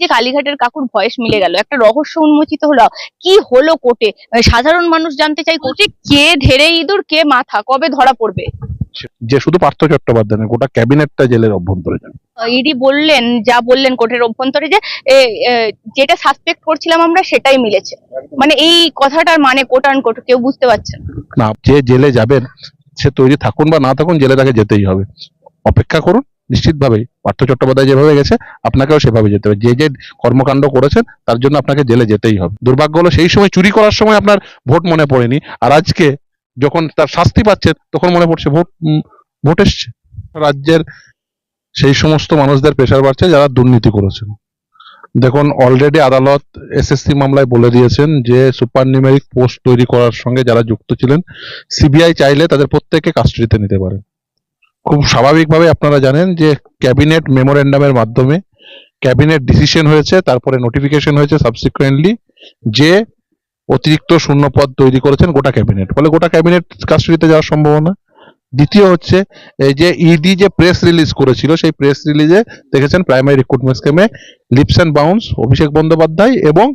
যে কালীঘাটের কাকুর ভয়েস মিলে গেল একটা রহস্য উন্মোচিত হলো। কি হলো কোর্টে? সাধারণ মানুষ জানতে চাই কোর্টে কে ঢেরে ইঁদুর কে মাথা কবে ধরা পড়বে? যে শুধু পার্থ চট্টোপাধ্যায় গোটা ক্যাবিনেটটা জেলের অভ্যন্তরে যান ইডি বললেন যা বললেন কোর্টের অভ্যন্তরে যে যেটা সাসপেক্ট করছিলাম আমরা সেটাই মিলেছে। মানে এই কথাটার মানে কোট আন কোট কেউ বুঝতে পারছেন না। যে জেলে যাবেন সে তৈরি থাকুন বা না থাকুন জেলে তাকে যেতেই হবে। অপেক্ষা করুন নিশ্চিতভাবেই পার্থ চট্টোপাধ্যায় যেভাবে গেছে, আপনাকেও সেভাবে যেতে হবে। যে যে কর্মকাণ্ড করেছেন, তার জন্য আপনাকে জেলে যেতেই হবে। দুর্ভাগ্য হলো সেই সময় চুরি করার সময় আপনার ভোট মনে পড়েনি, আর আজকে যখন তার শাস্তি পাচ্ছেন, তখন মনে পড়ছে ভোট ভোট এসছে। রাজ্যের সেই সমস্ত মানুষদের প্রেশার বাড়ছে যারা দুর্নীতি করেছেন। দেখুন অলরেডি আদালত এসএসসি মামলায় বলে দিয়েছেন যে সুপার নিউমেরিক পোস্ট তৈরি করার সঙ্গে যারা যুক্ত ছিলেন, সিবিআই চাইলে তাদের প্রত্যেককে কাস্টডিতে নিতে পারে খুব স্বাভাবিকভাবে আপনারা জানেন যে ক্যাবিনেট মেমোরেন্ডামের মাধ্যমে ক্যাবিনেট ডিসিশন হয়েছে, তারপরে নোটিফিকেশন হয়েছে সাবসিকুয়েন্টলি যে অতিরিক্ত শূন্যপদ তৈরি করেছেন গোটা ক্যাবিনেট। ফলে গোটা ক্যাবিনেট কাস্টডিতে যাওয়ার সম্ভাবনা। দ্বিতীয় হচ্ছে, এই যে ইডি যে প্রেস রিলিজ করেছিল, সেই প্রেস রিলিজে দেখেছেন প্রাইমারি রিক্রুটমেন্ট স্কিমে Leaps and Bounds Abhishek Bandyopadhyay এবং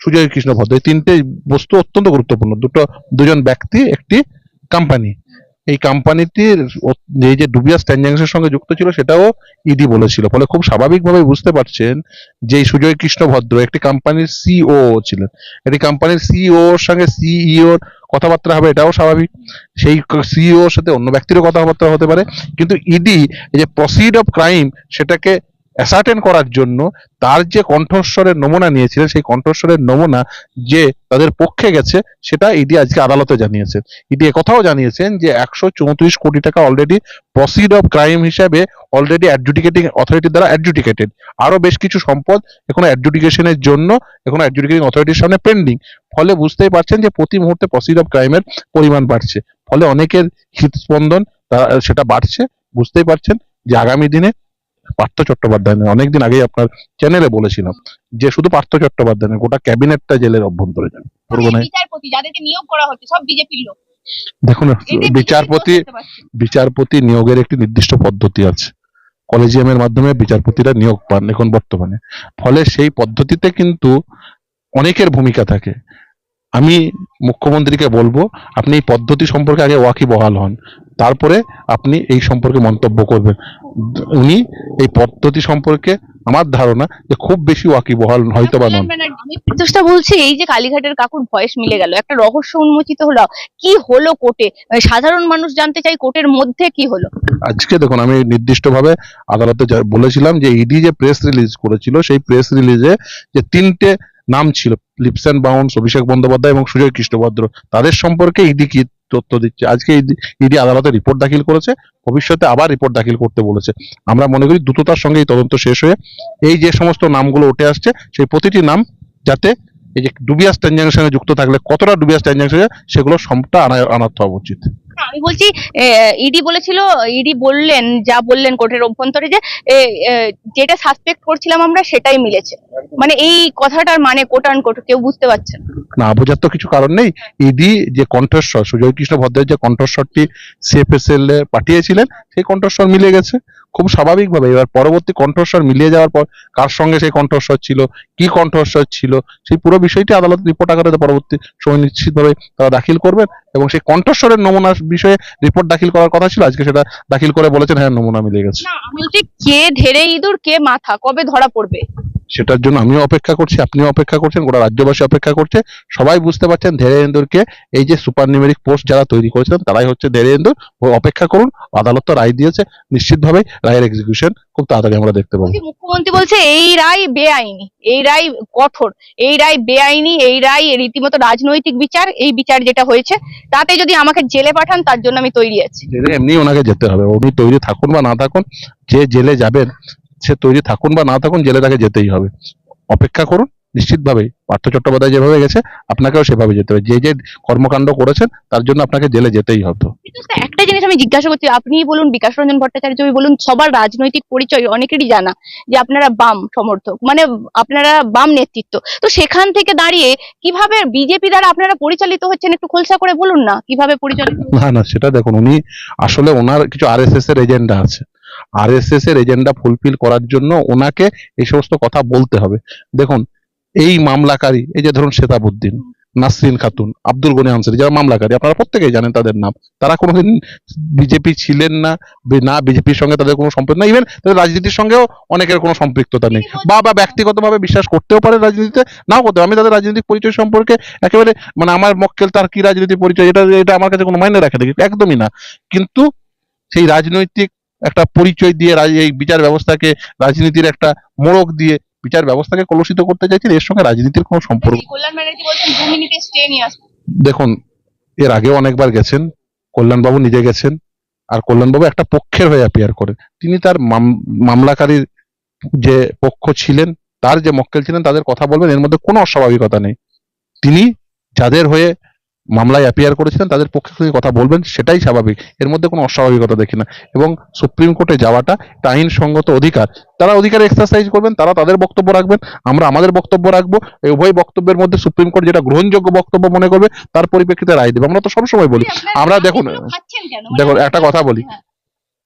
সুজয় কৃষ্ণ ভদ্র এই তিনটে বস্তু অত্যন্ত গুরুত্বপূর্ণ। দুটো, দুজন ব্যক্তি, একটি কোম্পানি এই কোম্পানিটির এই যে ডুবিয়াস ট্রানজাকশনের সঙ্গে যুক্ত ছিল সেটাও ইডি বলেছিল। ফলে খুব স্বাভাবিকভাবে বুঝতে পারছেন যে সুজয় কৃষ্ণ ভদ্র একটি কোম্পানির সিও ছিলেন। একটি কোম্পানির সিও এর সঙ্গে সিইওর কথাবার্তা হবে, এটাও স্বাভাবিক। সেই সিইওর সাথে অন্য ব্যক্তিরও কথাবার্তা হতে পারে। কিন্তু ইডি এই যে প্রসিড অফ ক্রাইম সেটাকে অ্যাসার্টেন করার জন্য তার যে কণ্ঠস্বরের নমুনা নিয়েছিলেন, সেই কণ্ঠস্বরের নমুনা যে তাদের পক্ষে গেছে, সেটা ইডি আজকে আদালতে জানিয়েছেন ইডি কথাও জানিয়েছেন যে একশো চৌত্রিশ কোটি টাকা অলরেডি প্রসিড অফ ক্রাইম হিসাবে অলরেডি অ্যাডজুডিকেটিং অথরিটির দ্বারা অ্যাডজুডিকেটেড আরও বেশ কিছু সম্পদ এখনও অ্যাডজুডিকেশনের জন্য, এখনও অ্যাডজুডিকেটিং অথরিটির সামনে পেন্ডিং ফলে বুঝতেই পারছেন যে প্রতি মুহূর্তে প্রসিড অফ ক্রাইমের পরিমাণ বাড়ছে। ফলে অনেকের হৃদস্পন্দন সেটা বাড়ছে। বুঝতেই পারছেন যে আগামী দিনে পার্থ চট্টোপাধ্যায় অনেকদিন আগেই আপনার চ্যানেলে বলেছিলাম যে শুধু পার্থ চট্টোপাধ্যায় গোটা ক্যাবিনেটটা জেলের অভ্যন্তরে যান করব না বিচারপতি যাদেরকে নিয়োগ করা হচ্ছে সব বিজেপির লোক। দেখুন বিচারপতি বিচারপতি নিয়োগের একটি নির্দিষ্ট পদ্ধতি আছে। কলেজিয়ামের মাধ্যমে বিচারপতিরা নিয়োগ পান এখন বর্তমানে। ফলে সেই পদ্ধতিতে কিন্তু অনেকের ভূমিকা থাকে। আমি মুখ্যমন্ত্রীকে বলব আপনি এই পদ্ধতি সম্পর্কে আগে ওয়াকি বহাল হন। তারপরে আপনি এই সম্পর্কে মন্তব্য করবেন। উনি এই পদ্ধতি সম্পর্কে আমার ধারণা যে খুব বেশি ওয়াকি বহাল হয়তো বা নন। আমি প্রত্যুষটা বলছি এই যে কালীঘাটের কাকুর ভয়েস মিলে গেল একটা রহস্য উন্মোচিত হলো কি হলো কোর্টে? সাধারণ মানুষ জানতে চাই কোর্টের মধ্যে কি হলো। আজকে দেখুন আমি নির্দিষ্টভাবে আদালতে বলেছিলাম যে ইডি যে প্রেস রিলিজ করেছিল সেই প্রেস রিলিজে যে তিনটে নাম ছিল Leaps and Bounds Abhishek Bandyopadhyay এবং সুজয় কৃষ্ণভদ্র তাদের সম্পর্কে ইডি কি তথ্য দিচ্ছে। আজকে ইডি আদালতে রিপোর্ট দাখিল করেছে, ভবিষ্যতে আবার রিপোর্ট দাখিল করতে বলেছে। আমরা মনে করি দ্রুততার সঙ্গে এই তদন্ত শেষ হয়ে এই যে সমস্ত নামগুলো উঠে আসছে, সেই প্রতিটি নাম যাতে এই যে ডুবিয়াস ট্রানজাকশনে যুক্ত থাকলে কতটা ডুবিয়াস ট্রানজাকশনে সেগুলো সবটা আনা আনাতে হওয়া উচিত। আমি বলছি ইডি বলেছিল ইডি বললেন যা বললেন কোর্টের অভ্যন্তরে যে যেটা সাসপেক্ট করছিলাম আমরা সেটাই মিলেছে। মানে এই কথাটার মানে কোট আন কোট কেউ বুঝতে পারছেন না। বোঝার তো কিছু কারণ নেই। ইডি যে কণ্ঠস্বর সুজয় কৃষ্ণ ভদ্রের যে কণ্ঠস্বরটি সিএফএসএল এ পাঠিয়েছিলেন সেই কণ্ঠস্বর মিলে গেছে। খুব স্বাভাবিকভাবে এবার পরবর্তী কণ্ঠস্বর মিলিয়ে যাওয়ার পর কার সঙ্গে সেই কণ্ঠস্বর ছিল কি কণ্ঠস্বর ছিল সেই পুরো বিষয়টি আদালত রিপোর্ট আকারে পরবর্তী সময় নিশ্চিতভাবে তারা দাখিল করবেন। এবং সেই কণ্ঠস্বরের নমুনার বিষয়ে রিপোর্ট দাখিল করার কথা ছিল, আজকে সেটা দাখিল করে বলেছেন হ্যাঁ নমুনা মিলে গেছে। কে ঢেরে ইঁদুর, কে মাথা, কবে ধরা পড়বে? সেটার জন্য আমিও অপেক্ষা করছি আপনিও অপেক্ষা করছেন গোটা রাজ্যবাসী অপেক্ষা করছে। সবাই বুঝতে পারছেন ধীরেন্দ্রকে এই যে সুপার নিউমেরিক পোস্ট যারা তৈরি করেছিলেন তারাই হচ্ছে ধীরেন্দ্র অপেক্ষা করুন আদালত তো রায় দিয়েছে নিশ্চিতভাবে রায়ের এক্সিকিউশন খুব তাড়াতাড়ি আমরা দেখতে পাবো। মুখ্যমন্ত্রী বলছে এই রায় বেআইনি এই রায় কঠোর এই রায় বেআইনি এই রায় রীতিমতো রাজনৈতিক বিচার এই বিচার যেটা হয়েছে তাতে যদি আমাকে জেলে পাঠান তার জন্য আমি তৈরি আছি। জেলে এমনি ওনাকে যেতে হবে উনি তৈরি থাকুন বা না থাকুন যে জেলে যাবেন সে তৈরি থাকুন বা না থাকুন জেলে তাকে যেতেই হবে। অপেক্ষা করুন নিশ্চিতভাবেই। পার্থ চট্টোপাধ্যায় যেভাবে গেছে আপনাকেও সেভাবে যেতে হবে। যে যে কর্মকাণ্ড করেছেন তার জন্য আপনাকে জেলে যেতেই হবে। কিন্তু একটা জিনিস আমি জিজ্ঞাসা করছি আপনি বলুন বিকাশ রঞ্জন ভট্টাচার্য বলুন সবার রাজনৈতিক পরিচয় অনেকেরই জানা যে আপনারা বাম সমর্থক মানে আপনারা বাম নেতৃত্ব। তো সেখান থেকে দাঁড়িয়ে কীভাবে বিজেপি দ্বারা আপনারা পরিচালিত হচ্ছেন একটু খোলসা করে বলুন না কীভাবে পরিচালিত না না সেটা দেখুন উনি আসলে ওনার কিছু আরএসএস এর এজেন্ডা আছে। আরএসএস এর এজেন্ডা ফুলফিল করার জন্য ওনাকে এই সমস্ত কথা বলতে হবে। দেখুন, এই মামলাকারী, এই যে ধরুন শ্বেতাবুদ্দিন নাসরিন খাতুন, আব্দুল গনি আনসারি, যারা মামলাকারী, আপনারা প্রত্যেকেই জানেন তাদের নাম। তারা কোনোদিন বিজেপি ছিলেন না না বিজেপির সঙ্গে তাদের কোনো সম্পর্ক, না ইভেন তাদের রাজনীতির সঙ্গেও অনেকের কোনো সম্পৃক্ততা নেই। বা বা ব্যক্তিগতভাবে বিশ্বাস করতেও পারে রাজনীতিতে, নাও করতে। আমি তাদের রাজনৈতিক পরিচয় সম্পর্কে একেবারে মানে আমার মক্কেল তার কি রাজনৈতিক পরিচয়, এটা এটা আমার কাছে কোনো মাইনে রাখে না, একদমই না। কিন্তু সেই রাজনৈতিক একটা পরিচয় দিয়ে এই বিচার ব্যবস্থাকে রাজনীতির একটা মোড়ক দিয়ে বিচার ব্যবস্থাকে কলুষিত করতে চাইছেন এর সঙ্গে রাজনীতির কোনো সম্পর্ক দেখুন এর আগেও অনেকবার গেছেন কল্যাণবাবু নিজে গেছেন আর কল্যাণবাবু একটা পক্ষের হয়ে অ্যাপিয়ার করে তিনি তার মাম- মামলাকারীর যে পক্ষ ছিলেন তার যে মক্কেল ছিলেন তাদের কথা বলবেন এর মধ্যে কোনো অস্বাভাবিকতা নেই। তিনি যাদের হয়ে মামলায় অ্যাপিয়ার করেছিলেন তাদের পক্ষে তিনি কথা বলবেন সেটাই স্বাভাবিক। এর মধ্যে কোনো অস্বাভাবিকতা দেখি না। এবং সুপ্রিম কোর্টে যাওয়াটা এটা আইনসঙ্গত অধিকার। তারা অধিকার এক্সারসাইজ করবেন তারা তাদের বক্তব্য রাখবেন আমরা আমাদের বক্তব্য রাখব এই উভয় বক্তব্যের মধ্যে সুপ্রিম কোর্ট যেটা গ্রহণযোগ্য বক্তব্য মনে করবে তার পরিপ্রেক্ষিতে রায় দেবে। আমরা তো সবসময় বলি আমরা দেখুন, কেন? দেখুন, একটা কথা বলি। হ্যাঁ।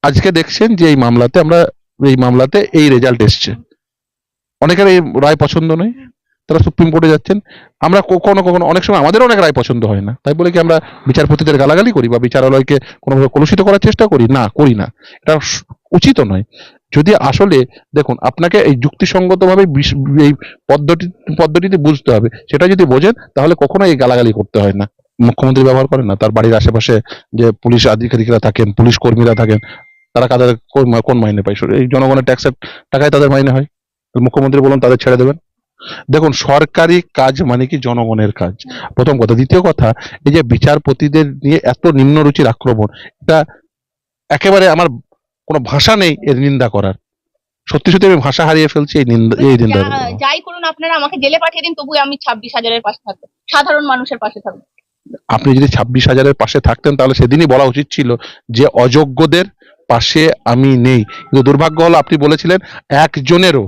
আজকে দেখছেন যে এই মামলাতে আমরা এই মামলাতে এই রেজাল্ট এসছে। অনেকের এই রায় পছন্দ নয় তারা সুপ্রিম কোর্টে যাচ্ছেন। আমরা কখনো কখনো অনেক সময় আমাদের অনেক রায় পছন্দ হয় না। তাই বলে কি আমরা বিচারপতিদের গালাগালি করি বা বিচারালয়কে কোনোভাবে কলুষিত করার চেষ্টা করি? না করি না। এটা উচিত নয়। যদি আসলে, দেখুন, আপনাকে এই যুক্তিসঙ্গতভাবে এই পদ্ধতি পদ্ধতিতে বুঝতে হবে। সেটা যদি বোঝেন, তাহলে কখনো এই গালাগালি করতে হয় না। মুখ্যমন্ত্রী ব্যবহার করেন না। তার বাড়ির আশেপাশে যে পুলিশ আধিকারিকরা থাকেন, পুলিশ কর্মীরা থাকেন, তারা মা- কোন মাইনে পায়? এই জনগণের ট্যাক্সের টাকায় তাদের মাইনে হয়। মুখ্যমন্ত্রী বলুন, তাদের ছেড়ে দেবেন। দেখুন সরকারি কাজ মানে কি জনগণের কাজ? প্রথম কথা। দ্বিতীয় কথা এই যে বিচারপতিদের নিয়ে এত নিম্ন রুচির আক্রমণ এটা একেবারে আমার কোনো ভাষা নেই এর নিন্দা করার। সত্যি সত্যি আমি ভাষা হারিয়ে ফেলছি এই নিন্দা এই নিন্দা। যাই করুন আপনারা আমাকে জেলে পাঠিয়ে দিন তবু আমি ছাব্বিশ হাজারের পাশে থাকব। সাধারণ মানুষের পাশে থাকব। আপনি যদি ছাব্বিশ হাজারের পাশে থাকতেন তাহলে সেদিনই বলা উচিত ছিল যে অযোগ্যদের পাশে আমি নেই। কিন্তু দুর্ভাগ্য হলো আপনি বলেছিলেন একজনেরও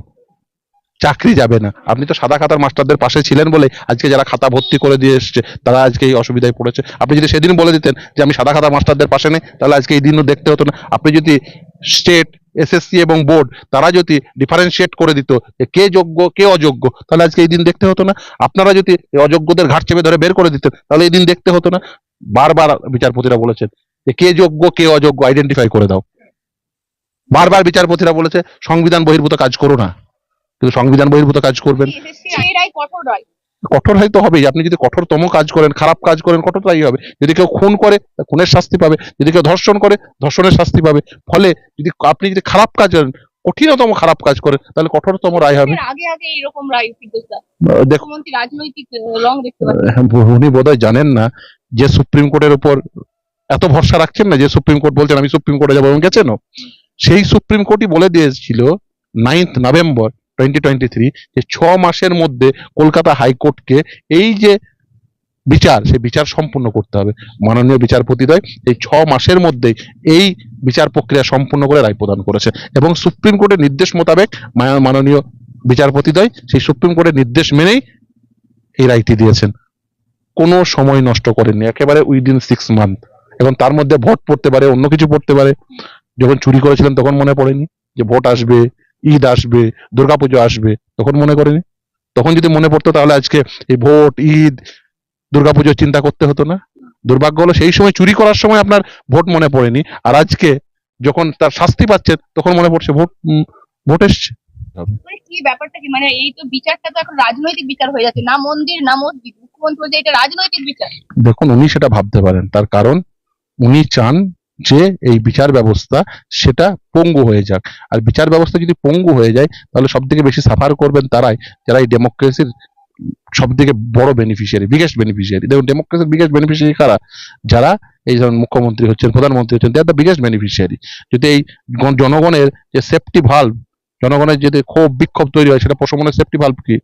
চাকরি যাবে না। আপনি তো সাদা খাতার মাস্টারদের পাশে ছিলেন বলে আজকে যারা খাতা ভর্তি করে দিয়ে এসছে, তারা আজকে এই অসুবিধায় পড়েছে। আপনি যদি সেদিন বলে দিতেন যে আমি সাদা খাতা মাস্টারদের পাশে নেই, তাহলে আজকে এই দিনও দেখতে হতো না। আপনি যদি স্টেট, এসএসসি এবং বোর্ড, তারা যদি ডিফারেন্সিয়েট করে দিত কে যোগ্য, কে অযোগ্য, তাহলে আজকে এই দিন দেখতে হতো না। আপনারা যদি অযোগ্যদের ঘাট চেপে ধরে বের করে দিতেন, তাহলে এই দিন দেখতে হতো না। বারবার বিচারপতিরা বলেছেন যে কে যোগ্য, কে অযোগ্য আইডেন্টিফাই করে দাও। বারবার বিচারপতিরা বলেছে, সংবিধান বহির্ভূত কাজ করো না। কিন্তু সংবিধান বহির্ভূত কাজ করবেন। কঠোর রায়। কঠোর হয়তো হবেই। আপনি যদি কঠোরতম কাজ করেন খারাপ কাজ করেন কঠোরতাই হবে। যদি কেউ খুন করে খুনের শাস্তি পাবে। যদি কেউ ধর্ষণ করে ধর্ষণের শাস্তি পাবে। ফলে যদি আপনি যদি খারাপ কাজ করেন কঠিনতম খারাপ কাজ করে তাহলে কঠোরতম রায় হবে। আগে আগে এইরকম রায় ফিরদৌসা আহ, দেখুন মুখ্যমন্ত্রী রাজনৈতিক রং দেখতে পাচ্ছেন। উনি বোধহয় জানেন না যে সুপ্রিম কোর্টের উপর এত ভরসা রাখছেন না যে সুপ্রিম কোর্ট বলছেন আমি সুপ্রিম কোর্টে যাব এবং গেছেনও। সেই সুপ্রিম কোর্টই বলে দিয়েছিল ninth November twenty twenty three যে ছ মাসের মধ্যে কলকাতা হাইকোর্টকে এই যে বিচার, সেই বিচার সম্পূর্ণ করতে হবে। মাননীয় বিচারপতিদ্বয় এই ছ মাসের মধ্যে এই বিচার প্রক্রিয়া সম্পূর্ণ করে রায় প্রদান করেছে এবং সুপ্রিম কোর্টের নির্দেশ মোতাবেক মাননীয় বিচারপতিদ্বয় সেই সুপ্রিম কোর্টের নির্দেশ মেনেই এই রায়টি দিয়েছেন। কোনো সময় নষ্ট করেননি, একেবারে উইদিন সিক্স মান্থ এখন তার মধ্যে ভোট পড়তে পারে, অন্য কিছু পড়তে পারে। যখন চুরি করেছিলেন তখন মনে পড়েনি যে ভোট আসবে। ঈদ আসবে দুর্গাপুজো আসবে তখন মনে করেনি? তখন যদি মনে পড়তো তাহলে আজকে এই ভোট ঈদ দুর্গাপুজোর চিন্তা করতে হতো না? দুর্ভাগ্য হলো সেই সময় চুরি করার সময় আপনার ভোট মনে পড়েনি। আর আজকে যখন তার শাস্তি পাচ্ছে তখন মনে পড়ছে ভোট ভোট এসছে। কি ব্যাপারটা কি? মানে এই তো বিচারটা তো এখন রাজনৈতিক বিচার হয়ে যাচ্ছে না মন্দির না মসজিদ। মুখ্যমন্ত্রী বলছে এটা রাজনৈতিক বিচার। দেখুন উনি সেটা ভাবতে পারেন। তার কারণ উনি চান যে এই বিচার ব্যবস্থা সেটা পঙ্গু হয়ে যাক। আর বিচার ব্যবস্থা যদি পঙ্গু হয়ে যায়, তাহলে সব থেকে বেশি সাফার করবেন তারাই, যারা এই ডেমোক্রেসির সব থেকে বড় বেনিফিশিয়ারি বিগেস্ট বেনিফিশিয়ারি দেখুন ডেমোক্রেসির বিগেস্ট বেনিফিশিয়ারি কারা? যারা এই ধরুন মুখ্যমন্ত্রী হচ্ছেন, প্রধানমন্ত্রী হচ্ছেন দে দ্য বিগেস্ট বেনিফিশিয়ারি যদি এই জনগণের যে সেফটি ভাল্ব জনগণের যদি ক্ষোভ বিক্ষোভ তৈরি হয়, সেটা প্রশমনের সেফটি ভাল্ব কি?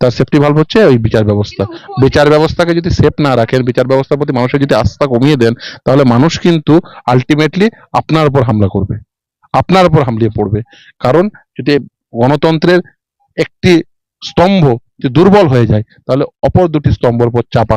তার সেফটি ভালো হচ্ছে ওই বিচার ব্যবস্থা। বিচার ব্যবস্থাকে যদি সেফ না রাখেন, বিচার ব্যবস্থার প্রতি মানুষের যদি আস্থা কমিয়ে দেন, তাহলে মানুষ কিন্তু আলটিমেটলি আপনার উপর হামলা করবে। আপনার উপর হামলিয়ে পড়বে। কারণ যদি গণতন্ত্রের একটি স্তম্ভ যদি দুর্বল হয়ে যায়, তাহলে অপর দুটি স্তম্ভর উপর চাপা